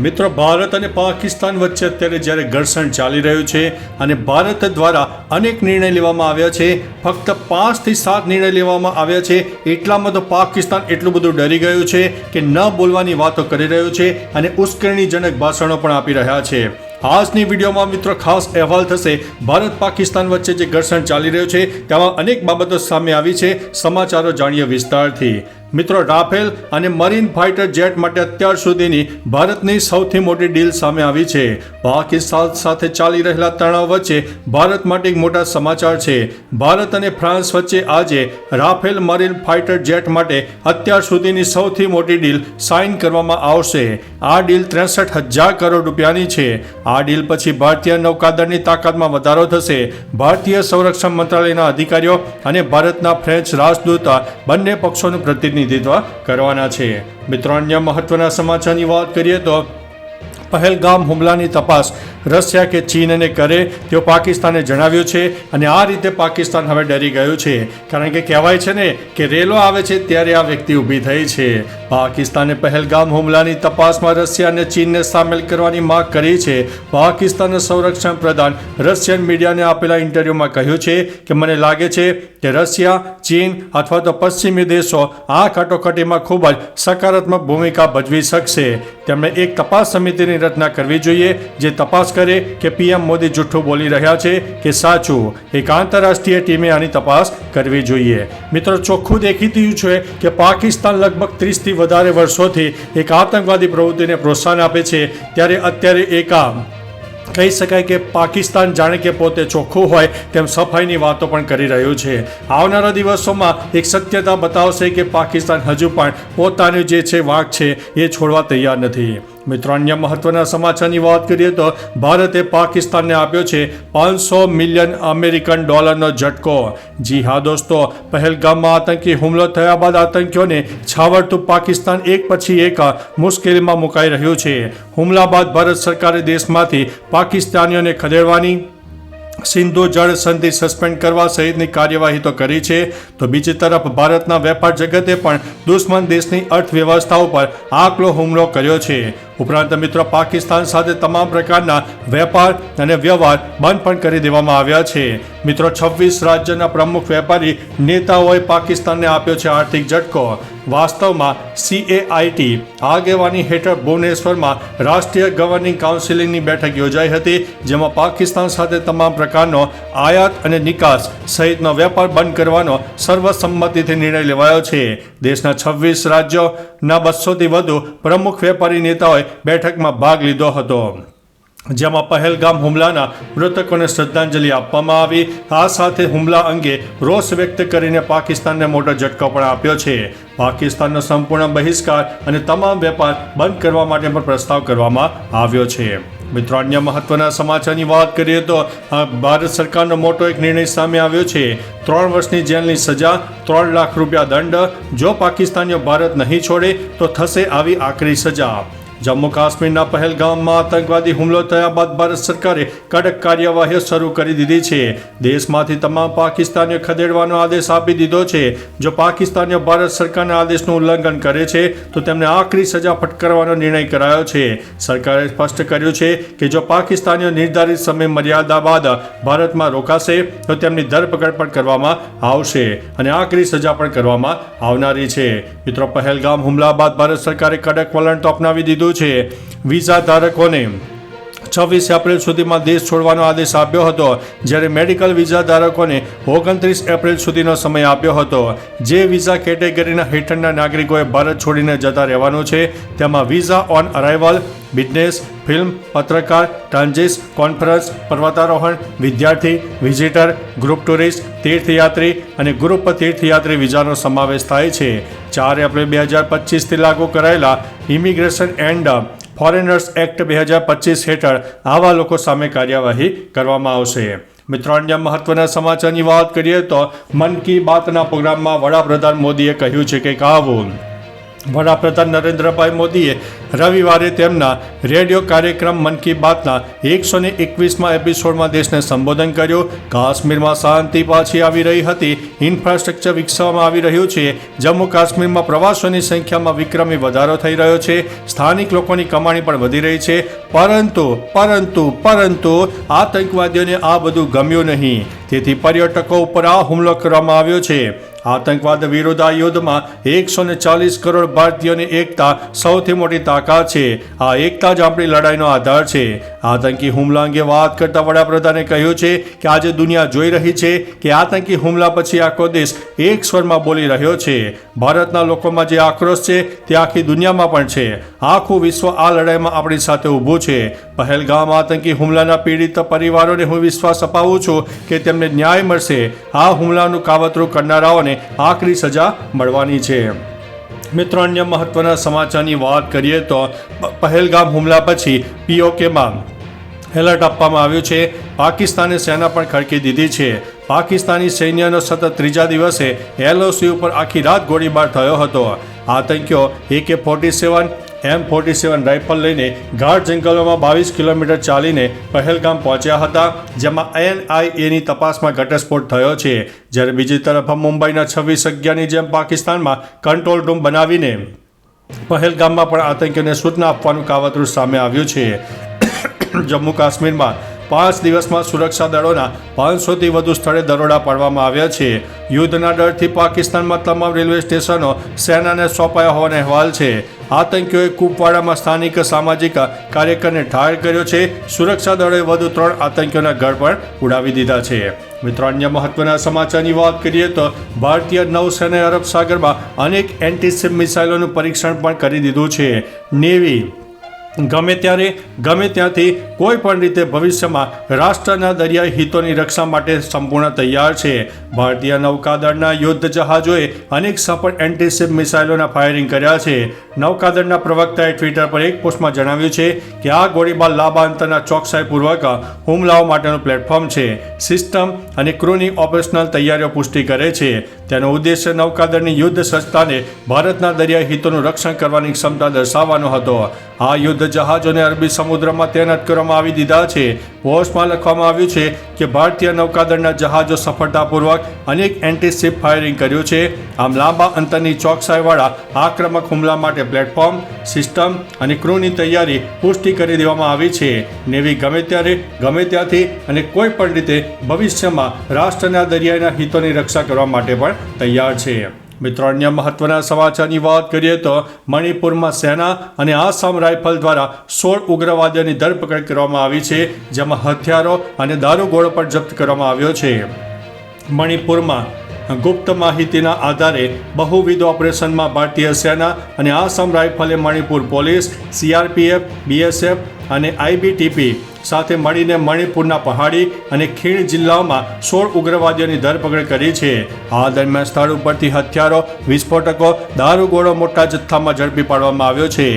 મિત્રો, ભારત અને પાકિસ્તાન વચ્ચે અત્યારે જ્યારે ઘર્ષણ ચાલી રહ્યું છે અને ભારત દ્વારા અનેક નિર્ણય લેવામાં આવ્યા છે, ફક્ત પાંચથી સાત નિર્ણય લેવામાં આવ્યા છે, એટલામાં તો પાકિસ્તાન એટલું બધું ડરી ગયું છે કે ન બોલવાની વાતો કરી રહ્યું છે અને ઉશ્કેરણીજનક ભાષણો પણ આપી રહ્યા છે. આજની વિડીયોમાં મિત્રો ખાસ અહેવાલ થશે. ભારત પાકિસ્તાન વચ્ચે જે ઘર્ષણ ચાલી રહ્યું છે, તેમાં અનેક બાબતો સામે આવી છે. સમાચારો જાણીએ વિસ્તારથી. મિત્રો, રાફેલ અને મરીન ફાઇટર જેટ માટે અત્યાર સુધીની ભારતની સૌથી મોટી ડીલ સામે આવી છે. પાકિસ્તાન સાથે ચાલી રહેલા તણાવ વચ્ચે ભારત માટે એક મોટા સમાચાર છે. ભારત અને ફ્રાન્સ વચ્ચે આજે રાફેલ મરીન ફાઇટર જેટ માટે અત્યાર સુધીની સૌથી મોટી ડીલ સાઇન કરવામાં આવશે. આ ડીલ ત્રેસઠ હજાર કરોડ રૂપિયાની છે. આ ડીલ પછી ભારતીય નૌકાદળની તાકાતમાં વધારો થશે. ભારતીય સંરક્ષણ મંત્રાલયના અધિકારીઓ અને ભારતના ફ્રેન્ચ રાજદૂત બંને પક્ષોનું પ્રતિનિધિત્વ કરવાના છે. મિત્રો, અન્ય મહત્વના સમાચારની વાત કરીએ તો પહેલગામ હુમલાની તપાસ રશિયા કે ચીનને કરે તેવું પાકિસ્તાને જણાવ્યું છે અને આ રીતે પાકિસ્તાન હવે ડરી ગયું છે. કારણ કે કહેવાય છે ને કે રેલો આવે છે ત્યારે આ વ્યક્તિ ઊભી થઈ છે. પાકિસ્તાને પહેલગામ હુમલાની તપાસમાં રશિયા અને ચીનને સામેલ કરવાની માંગ કરી છે. પાકિસ્તાનના સંરક્ષણ પ્રધાન રશિયન મીડિયાને આપેલા ઇન્ટરવ્યૂમાં કહ્યું છે કે મને લાગે છે કે રશિયા, ચીન અથવા તો પશ્ચિમી દેશો આ કટોકટીમાં ખૂબ જ સકારાત્મક ભૂમિકા ભજવી શકશે. તેમણે એક તપાસ સમિતિની રચના કરવી જોઈએ, જે તપાસ કરે કે પીએમ મોદી જુઠ્ઠું બોલી રહ્યા છે કે સાચું? એક આંતરરાષ્ટ્રીય ટીમે આની તપાસ કરવી જોઈએ. મિત્રો, ચોખ્ખું દેખીતું છે કે પાકિસ્તાન લગભગ ત્રીસથી વધારે વર્ષોથી એક આતંકવાદી પ્રવૃત્તિને પ્રોત્સાહન આપે છે. ત્યારે અત્યારે એક આમ કહી શકાય કે પાકિસ્તાન જાણે કે પોતે ચોખ્ખું હોય તેમ સફાઈની વાતો પણ કરી રહ્યું છે. આવનારા દિવસોમાં એક સત્યતા બતાવશે કે પાકિસ્તાન હજુ પણ પોતાનું જે છે વાંક છે એ છોડવા તૈયાર નથી. મિત્રો, અન્ય મહત્વના સમાચારની વાત કરીએ તો ભારતે પાકિસ્તાનને આપ્યો છે પાંચસો મિલિયન અમેરિકન ડોલરનો ઝટકો. જી હા દોસ્તો, પહેલગામમાં આતંકી હુમલો થયા બાદ આતંકીઓને છાવરતું પાકિસ્તાન એક પછી એક મુશ્કેલીમાં મુકાઈ રહ્યું છે. હુમલા બાદ ભારત સરકારે દેશમાંથી પાકિસ્તાનીઓને ખદેડવાની, સિંધુ જળ સંધિ સસ્પેન્ડ કરવા સહિતની કાર્યવાહી તો કરી છે. તો બીજી તરફ ભારતના વેપાર જગતે પણ દુશ્મન દેશની અર્થવ્યવસ્થા ઉપર આકલો હુમલો કર્યો છે. ઉપરાંત મિત્રો પાકિસ્તાન સાથે તમામ પ્રકારના વેપાર અને વ્યવહાર બંધ પણ કરી દેવામાં આવ્યા છે. મિત્રો, છવ્વીસ રાજ્યના પ્રમુખ વેપારી નેતાઓએ પાકિસ્તાનને આપ્યો છે આર્થિક ઝટકો. વાસ્તવમાં સીએઆઈટી આગેવાની હેઠળ ભુવનેશ્વરમાં રાષ્ટ્રીય ગવર્નિંગ કાઉન્સિલિંગની બેઠક યોજાઈ હતી, જેમાં પાકિસ્તાન સાથે તમામ પ્રકારનો આયાત અને નિકાસ સહિતનો વેપાર બંધ કરવાનો સર્વસંમતિથી નિર્ણય લેવાયો છે. દેશના છવ્વીસ રાજ્યોના બસોથી વધુ પ્રમુખ વેપારી નેતાઓએ બેઠકમાં ભાગ લીધો હતો. જેમાં પહેલગામ હુમલાના મૃતકોને શ્રદ્ધાંજલિ આપવામાં આવી. આ સાથે હુમલા અંગે રોષ વ્યક્ત કરીને પાકિસ્તાનને મોટો ઝટકો પણ આપ્યો છે. પાકિસ્તાનનો સંપૂર્ણ બહિષ્કાર અને તમામ વેપાર બંધ કરવા માટે પણ પ્રસ્તાવ કરવામાં આવ્યો છે. મિત્રો, અન્ય મહત્વના સમાચારની વાત કરીએ તો ભારત સરકારનો મોટો એક નિર્ણય સામે આવ્યો છે. ત્રણ વર્ષની જેલની સજા, ત્રણ લાખ રૂપિયા દંડ. જો પાકિસ્તાનીઓ ભારત નહીં છોડે, તો થશે આવી આકરી સજા. જમ્મુ કાશ્મીરના પહેલગામમાં આતંકવાદી હુમલો થયા બાદ ભારત સરકારે કડક કાર્યવાહીઓ શરૂ કરી દીધી છે. દેશમાંથી તમામ પાકિસ્તાનીઓ ખદેડવાનો આદેશ આપી દીધો છે. જો પાકિસ્તાનીઓ ભારત સરકારના આદેશનું ઉલ્લંઘન કરે છે, તો તેમને આકરી સજા ફટકારવાનો નિર્ણય કરાયો છે. સરકારે સ્પષ્ટ કર્યું છે કે જો પાકિસ્તાનીઓ નિર્ધારિત સમય મર્યાદા બાદ ભારતમાં રોકાશે, તો તેમની ધરપકડ પણ કરવામાં આવશે અને આકરી સજા પણ કરવામાં આવનારી છે. મિત્રો, પહેલગામ હુમલા બાદ ભારત સરકારે કડક વલણ તો અપનાવી દીધું છે. વિઝા ધારકોને છવ્વીસ એપ્રિલ સુધીમાં દેશ છોડવાનો આદેશ આપ્યો હતો, જ્યારે મેડિકલ વિઝા ધારકોને ઓગણત્રીસ એપ્રિલ સુધીનો સમય આપ્યો હતો. જે વિઝા કેટેગરીના હેઠળના નાગરિકોએ ભારત છોડીને જતા રહેવાનું છે, તેમાં visa on arrival, business, film, પત્રકાર ટ્રાન્ઝિસ કોન્ફરન્સ, પર્વતારોહણ, વિદ્યાર્થી, વિઝિટર, ગ્રુપ ટુરિસ્ટ, તીર્થયાત્રી અને ગ્રુપ તીર્થયાત્રી વિઝાનો સમાવેશ થાય છે. ચાર એપ્રિલ બે હજાર પચીસથી લાગુ કરાયેલા ઇમિગ્રેશન એન્ડ ફોરેનર્સ એક્ટ બે હજાર પચીસ હેઠળ આવા લોકો સામે કાર્યવાહી કરવામાં આવશે. મિત્રો, અન્ય મહત્વના સમાચારની વાત કરીએ તો મન કી બાતના પ્રોગ્રામમાં વડાપ્રધાન મોદીએ કહ્યું છે કે કાવું વડાપ્રધાન નરેન્દ્રભાઈ મોદીએ રવિવારે તેમના રેડિયો કાર્યક્રમ મન કી બાતના એકસો ને એકવીસમાં એપિસોડમાં દેશને સંબોધન કર્યું. કાશ્મીરમાં શાંતિ પાછી આવી રહી હતી. ઇન્ફ્રાસ્ટ્રક્ચર વિકસાવવામાં આવી રહ્યું છે. જમ્મુ કાશ્મીરમાં પ્રવાસીઓની સંખ્યામાં વિક્રમી વધારો થઈ રહ્યો છે. સ્થાનિક લોકોની કમાણી પણ વધી રહી છે. પરંતુ પરંતુ પરંતુ આતંકવાદીઓને આ બધું ગમ્યું નહીં. તેથી પર્યટકો ઉપર આ હુમલો કરવામાં આવ્યો છે. આતંકવાદ વિરોધ આ યુદ્ધમાં એકસો ને ચાલીસ કરોડ ભારતીયોની એકતા સૌથી મોટી તાકાત છે. આ એકતા જ આપણી લડાઈનો આધાર છે. આતંકી હુમલા અંગે વાત કરતા વડાપ્રધાને કહ્યું છે કે આજે દુનિયા જોઈ રહી છે કે આતંકી હુમલા પછી આખો દેશ એક સ્વરમાં બોલી રહ્યો છે. ભારતના લોકોમાં જે આક્રોશ છે તે આખી દુનિયામાં પણ છે. આખું વિશ્વ આ લડાઈમાં આપણી સાથે ઊભું છે. પહેલગામ આતંકી હુમલાના પીડિત પરિવારોને હું વિશ્વાસ અપાવું છું કે તેમને ન્યાય મળશે. આ હુમલાનું કાવતરું કરનારાઓને આકરી સજા મળવાની છે. મિત્રો, અન્ય મહત્વના સમાચારની વાત કરીએ તો પહેલગામ હુમલા પછી પીઓકેમાં એલર્ટ આપવામાં આવ્યું છે. પાકિસ્તાને સેના પણ ખડકી દીધી છે. પાકિસ્તાની સૈન્યનો સતત ત્રીજા દિવસે એલઓસી ઉપર આખી રાત ગોળીબાર થયો હતો. આતંકીઓ AK forty seven M forty seven rifle લઈને ગાઢ જંગલોમાં બાવીસ કિલોમીટર ચાલીને પહેલગામ પહોંચ્યા હતા, જેમાં એનઆઈએની તપાસમાં ઘટસ્ફોટ થયો છે. જ્યારે બીજી તરફ મુંબઈના છવ્વીસ અગિયારની જેમ પાકિસ્તાનમાં કંટ્રોલ રૂમ બનાવીને પહેલગામમાં પણ આતંકીઓને સૂચના આપવાનું કાવતરું સામે આવ્યું છે. જમ્મુ કાશ્મીરમાં પાંચ દિવસમાં સુરક્ષા દળોના પાંચસોથી વધુ સ્થળે દરોડા પાડવામાં આવ્યા છે. યુદ્ધના ડરથી પાકિસ્તાનમાં તમામ રેલવે સ્ટેશનો સેનાને સોંપાયા હોવાના અહેવાલ છે. આતંકીઓએ કુપવાડામાં સ્થાનિક સામાજિક કાર્યકરને ઠાર કર્યો છે. સુરક્ષા દળોએ વધુ ત્રણ આતંકીઓના ઘર પણ ઉડાવી દીધા છે. મિત્રો, અન્ય મહત્વના સમાચારની વાત કરીએ તો ભારતીય નૌસેનાએ અરબ સાગરમાં અનેક એન્ટીસિપ મિસાઇલોનું પરીક્ષણ પણ કરી દીધું છે. નેવી ગમે ત્યારે, ગમે ત્યાંથી કોઈ પણ રીતે ભવિષ્યમાં રાષ્ટ્રના દરિયાઈ હિતોની રક્ષા માટે સંપૂર્ણ તૈયાર છે. ભારતીય નૌકાદળના યુદ્ધ જહાજોએ અનેક સફળ એન્ટીશિપ મિસાઇલોના ફાયરિંગ કર્યા છે. નૌકાદળના પ્રવક્તાએ ટ્વિટર પર એક પોસ્ટમાં જણાવ્યું છે કે આ ગોળીબાર લાંબા અંતરના ચોકસાઈપૂર્વક હુમલાઓ માટેનું પ્લેટફોર્મ છે. સિસ્ટમ અને ક્રૂની ઓપરેશનલ તૈયારીઓ પુષ્ટિ કરે છે. તેનો ઉદ્દેશ્ય નૌકાદળની યુદ્ધ સંસ્થાને ભારતના દરિયાઈ હિતોનું રક્ષણ કરવાની ક્ષમતા દર્શાવવાનો હતો. આ યુદ્ધ જહાજોને અરબી સમુદ્રમાં તૈનાત કરવામાં આવી દીધા છે. પોસ્ટમાં લખવામાં આવ્યું છે કે ભારતીય નૌકાદળના જહાજો સફળતાપૂર્વક અનેક એન્ટીશિપ ફાયરિંગ કર્યું છે. આમ લાંબા અંતરની ચોકસાઈવાળા આક્રમક હુમલા માટે પ્લેટફોર્મ સિસ્ટમ અને ક્રૂની તૈયારી પુષ્ટિ કરી દેવામાં આવી છે. નેવી ગમે ત્યારે, ગમે ત્યાંથી અને કોઈ પણ રીતે ભવિષ્યમાં રાષ્ટ્રના દરિયાના હિતોની રક્ષા કરવા માટે પણ તૈયાર છે. મિત્રો, અન્ય મહત્વના સમાચારની વાત કરીએ તો મણિપુરમાં સેના અને આસામ રાઇફલ દ્વારા સોળ ઉગ્રવાદીઓની ધરપકડ કરવામાં આવી છે, જેમાં હથિયારો અને દારૂગોળો પણ જપ્ત કરવામાં આવ્યો છે. મણિપુરમાં ગુપ્ત માહિતીના આધારે બહુવિધ ઓપરેશનમાં ભારતીય સેના અને આસામ રાઇફલે મણિપુર પોલીસ, સીઆરપીએફ, બીએસએફ અને આઈબીટીપી સાથે મળીને મણિપુરના પહાડી અને ખીણ જિલ્લાઓમાં સોળ ઉગ્રવાદીઓની ધરપકડ કરી છે. આ દરમિયાન સ્થળ ઉપરથી હથિયારો, વિસ્ફોટકો દારૂગોળો મોટા જથ્થામાં ઝડપી પાડવામાં આવ્યો છે.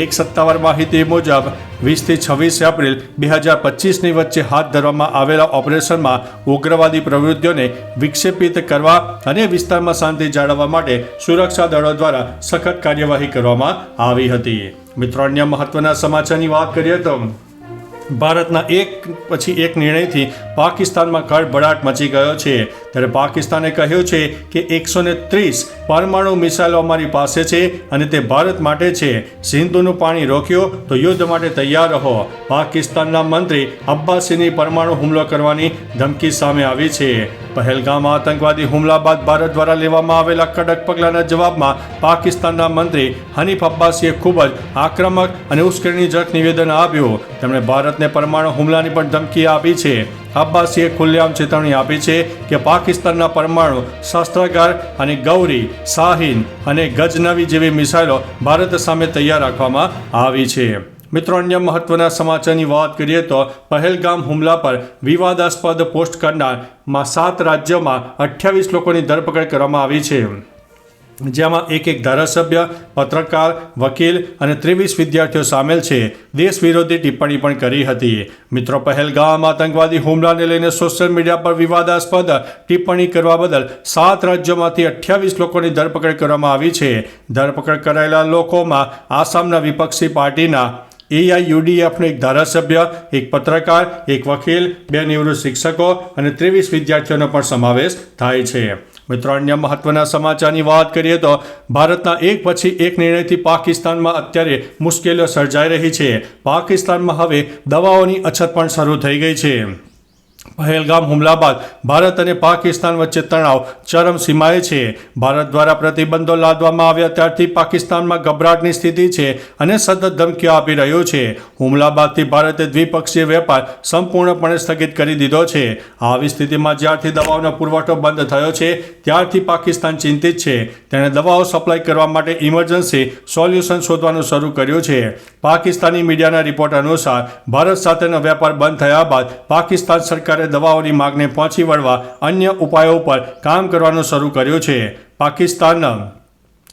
એક સત્તાવાર માહિતી મુજબ વીસથી છવ્વીસ એપ્રિલ બે હજાર પચીસની વચ્ચે હાથ ધરવામાં આવેલા ઓપરેશનમાં ઉગ્રવાદી પ્રવૃત્તિઓને વિક્ષેપિત કરવા અને વિસ્તારમાં શાંતિ જાળવવા માટે સુરક્ષા દળો દ્વારા સખત કાર્યવાહી કરવામાં આવી હતી. મિત્રો, અન્ય મહત્વના સમાચારની વાત કરીએ તો ભારતના એક પછી એક નિર્ણયથી પાકિસ્તાનમાં ખળભળાટ મચી ગયો છે. ત્યારે પાકિસ્તાને કહ્યું છે કે એકસો ત્રીસ પરમાણુ મિસાઇલો અમારી પાસે છે અને તે ભારત માટે છે. સિંધુનું પાણી રોક્યો તો યુદ્ધ માટે તૈયાર રહો. પાકિસ્તાનના મંત્રી અબ્બાસીની પરમાણુ હુમલો કરવાની ધમકી સામે આવી છે. પહેલગામ આતંકવાદી હુમલા બાદ ભારત દ્વારા લેવામાં આવેલા કડક પગલાંના જવાબમાં પાકિસ્તાનના મંત્રી હનીફ અબ્બાસીએ ખૂબ જ આક્રમક અને ઉશ્કેરણીજનક નિવેદન આપ્યું. તેમણે ભારતને પરમાણુ હુમલાની પણ ધમકી આપી છે. અબ્બાસીએ ખુલ્લેઆમ ચેતવણી આપી છે કે પાકિસ્તાનના પરમાણુ, શસ્ત્રાગાર અને ગૌરી, શાહીન અને ગજનવી જેવી મિસાઇલો ભારત સામે તૈયાર રાખવામાં આવી છે. મિત્રો, અન્ય મહત્વના સમાચારની વાત કરીએ તો પહેલગામ હુમલા પર વિવાદાસ્પદ પોસ્ટ કરનારમાં સાત રાજ્યોમાં અઠ્યાવીસ લોકોની ધરપકડ કરવામાં આવી છે. જેમાં એક એક ધારાસભ્ય, પત્રકાર, વકીલ અને ત્રેવીસ વિદ્યાર્થીઓ સામેલ છે. દેશ વિરોધી ટિપ્પણી પણ કરી હતી. મિત્રો, પહેલગામ આતંકવાદી હુમલાને લઈને સોશિયલ મીડિયા પર વિવાદાસ્પદ ટિપ્પણી કરવા બદલ સાત રાજ્યોમાંથી અઠ્યાવીસ લોકોની ધરપકડ કરવામાં આવી છે. ધરપકડ કરાયેલા લોકોમાં આસામના વિપક્ષી પાર્ટીના એઆઈયુડીએફનો એક ધારાસભ્ય, એક પત્રકાર, એક વકીલ, બે નિવૃત્ત શિક્ષકો અને ત્રેવીસ વિદ્યાર્થીઓનો પણ સમાવેશ થાય છે. મિત્રો, અન્ય મહત્વના સમાચારની વાત કરીએ તો ભારતના એક પછી એક નિર્ણયથી પાકિસ્તાનમાં અત્યારે મુશ્કેલીઓ સર્જાઈ રહી છે. પાકિસ્તાનમાં હવે દવાઓની અછત પણ શરૂ થઈ ગઈ છે. પહેલગામ હુમલા બાદ ભારત અને પાકિસ્તાન વચ્ચે તણાવ ચરમસીમાએ છે. ભારત દ્વારા પ્રતિબંધો લાદવામાં આવ્યા ત્યારથી પાકિસ્તાનમાં ગભરાટની સ્થિતિ છે અને સતત ધમકીઓ આપી રહ્યો છે. હુમલા બાદથી ભારતે દ્વિપક્ષીય વેપાર સંપૂર્ણપણે સ્થગિત કરી દીધો છે. આવી સ્થિતિમાં જ્યારથી દવાઓનો પુરવઠો બંધ થયો છે, ત્યારથી પાકિસ્તાન ચિંતિત છે. તેણે દવાઓ સપ્લાય કરવા માટે ઇમરજન્સી સોલ્યુશન શોધવાનું શરૂ કર્યું છે. પાકિસ્તાની મીડિયાના રિપોર્ટ અનુસાર, ભારત સાથેનો વેપાર બંધ થયા બાદ પાકિસ્તાન સરકારે દવાઓની માગને પહોંચી વળવા અન્ય ઉપાયો પર કામ કરવાનું શરૂ કર્યું છે. પાકિસ્તાન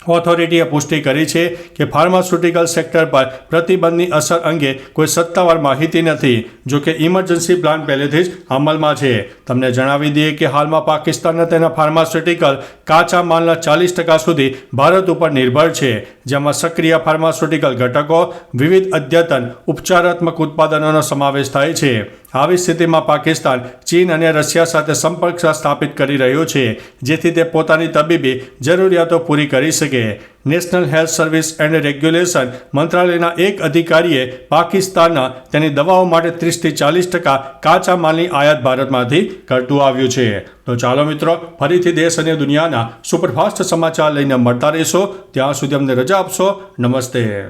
ઓથોરિટીએ પુષ્ટિ કરી છે કે ફાર્માસ્યુટિકલ સેક્ટર પર પ્રતિબંધની અસર અંગે કોઈ સત્તાવાર માહિતી નથી, જો કે ઇમરજન્સી પ્લાન પહેલેથી જ અમલમાં છે. તમને જણાવી દઈએ કે હાલમાં પાકિસ્તાનના તેના ફાર્માસ્યુટિકલ કાચા માલના ચાલીસ ટકા સુધી ભારત ઉપર નિર્ભર છે, જેમાં સક્રિય ફાર્માસ્યુટિકલ ઘટકો, વિવિધ અદ્યતન ઉપચારાત્મક ઉત્પાદનોનો સમાવેશ થાય છે. આવી સ્થિતિમાં પાકિસ્તાન, ચીન અને રશિયા સાથે સંપર્ક સ્થાપિત કરી રહ્યું છે, જેથી તે પોતાની તબીબી જરૂરિયાતો પૂરી કરી શકે. National health service and regulation મંત્રાલયના એક અધિકારીએ પાકિસ્તાનના તેની દવાઓ માટે ત્રીસથી ચાલીસ ટકા કાચા માલની આયાત ભારતમાંથી કરતું આવ્યું છે. તો ચાલો મિત્રો, ફરીથી દેશ અને દુનિયાના સુપરફાસ્ટ સમાચાર લઈને મળતા રહેશો. ત્યાં સુધી અમને રજા આપશો. નમસ્તે.